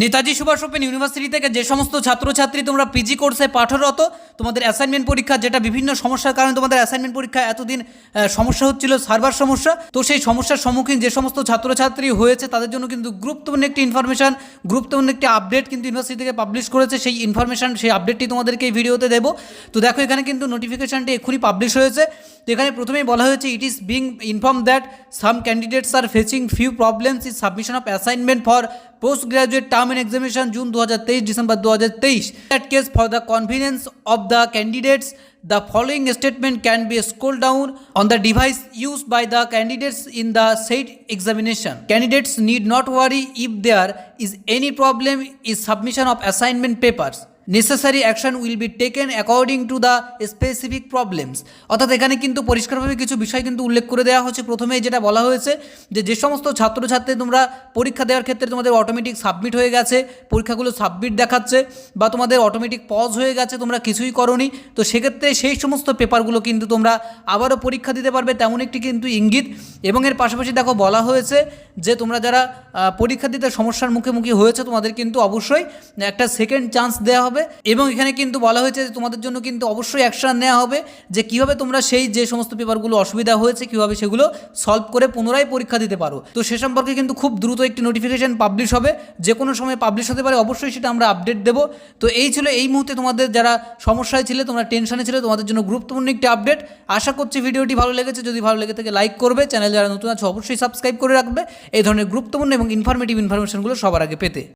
Netaji Subhash open university থেকে যে সমস্ত ছাত্রছাত্রী তোমরা পিজি কোর্সে পাঠরত, তোমাদের অ্যাসাইনমেন্ট পরীক্ষা, যেটা বিভিন্ন সমস্যার কারণে তোমাদের অ্যাসাইনমেন্ট পরীক্ষা এতদিন সমস্যা হচ্ছিল সার্ভার সমস্যা, তো সেই সমস্যার সম্মুখীন যে সমস্ত ছাত্রছাত্রী হয়েছে, তাদের জন্য কিন্তু গুরুত্বপূর্ণ একটি ইনফরমেশন গুরুত্বপূর্ণ একটি আপডেট কিন্তু ইউনিভার্সিটি থেকে পাবলিশ করেছে। সেই ইনফরমেশন সেই আপডেটটি তোমাদেরকে এই ভিডিওতে দেবো। তো দেখো, এখানে কিন্তু নোটিফিকেশনটি এক্ষুনি পাবলিশ হয়েছে। তো এখানে প্রথমেই বলা হয়েছে it is being inform that some candidates are facing few problems is submission of assignment for post graduate term end examination June দু হাজার তেইশ ডিসেম্বর দু হাজার তেইশ that case for the convenience of the candidates The following statement can be scrolled down on the device used by the candidates in the said examination. Candidates need not worry if there is any problem is submission of assignment papers. Necessary action will be taken according to the specific problems অর্থাৎ এখানে কিন্তু পরিষ্কারভাবে কিছু বিষয় কিন্তু উল্লেখ করে দেওয়া হচ্ছে প্রথমেই যেটা বলা হয়েছে যে যে সমস্ত ছাত্রছাত্রী তোমরা পরীক্ষা দেওয়ার ক্ষেত্রে তোমাদের অটোমেটিক সাবমিট হয়ে গেছে, পরীক্ষাগুলো সাবমিট দেখাচ্ছে বা তোমাদের অটোমেটিক পজ হয়ে গেছে, তোমরা কিছুই করনি। তো সেক্ষেত্রে সেই সমস্ত পেপারগুলো কিন্তু তোমরা আবারও পরীক্ষা দিতে পারবে। তেমন একটি কিন্তু ইঙ্গিত। এবং এর পাশাপাশি দেখো, বলা হয়েছে যে, তোমরা যারা পরীক্ষা দিতে সমস্যার মুখোমুখি হয়েছে, তোমাদের কিন্তু অবশ্যই একটা সেকেন্ড চান্স দেওয়া হবে এবং এখানে কিন্তু বলা হয়েছে যে তোমাদের জন্য কিন্তু অবশ্যই অ্যাকশন নেওয়া হবে যে কীভাবে তোমরা সেই যে সমস্ত পেপারগুলো অসুবিধা হয়েছে, কীভাবে সেগুলো সলভ করে পুনরায় পরীক্ষা দিতে পারো। তো সে সম্পর্কে কিন্তু খুব দ্রুত একটি নোটিফিকেশন পাবলিশ হবে। যে কোনো সময় পাবলিশ হতে পারে, অবশ্যই সেটা আমরা আপডেট দেবো। তো এই ছিল এই মুহূর্তে তোমাদের যারা সমস্যায় ছিল, তোমরা টেনশনে ছিল, তোমাদের জন্য গুরুত্বপূর্ণ একটি আপডেট আশা করছি ভিডিওটি ভালো লেগেছে। যদি ভালো লেগে থাকে লাইক করবে। চ্যানেল যারা নতুন আছে, অবশ্যই সাবস্ক্রাইব করে রাখবে। এই ধরনের গুরুত্বপূর্ণ এবং ইনফরমেটিভ ইনফরমেশনগুলো সবার আগে পেতে।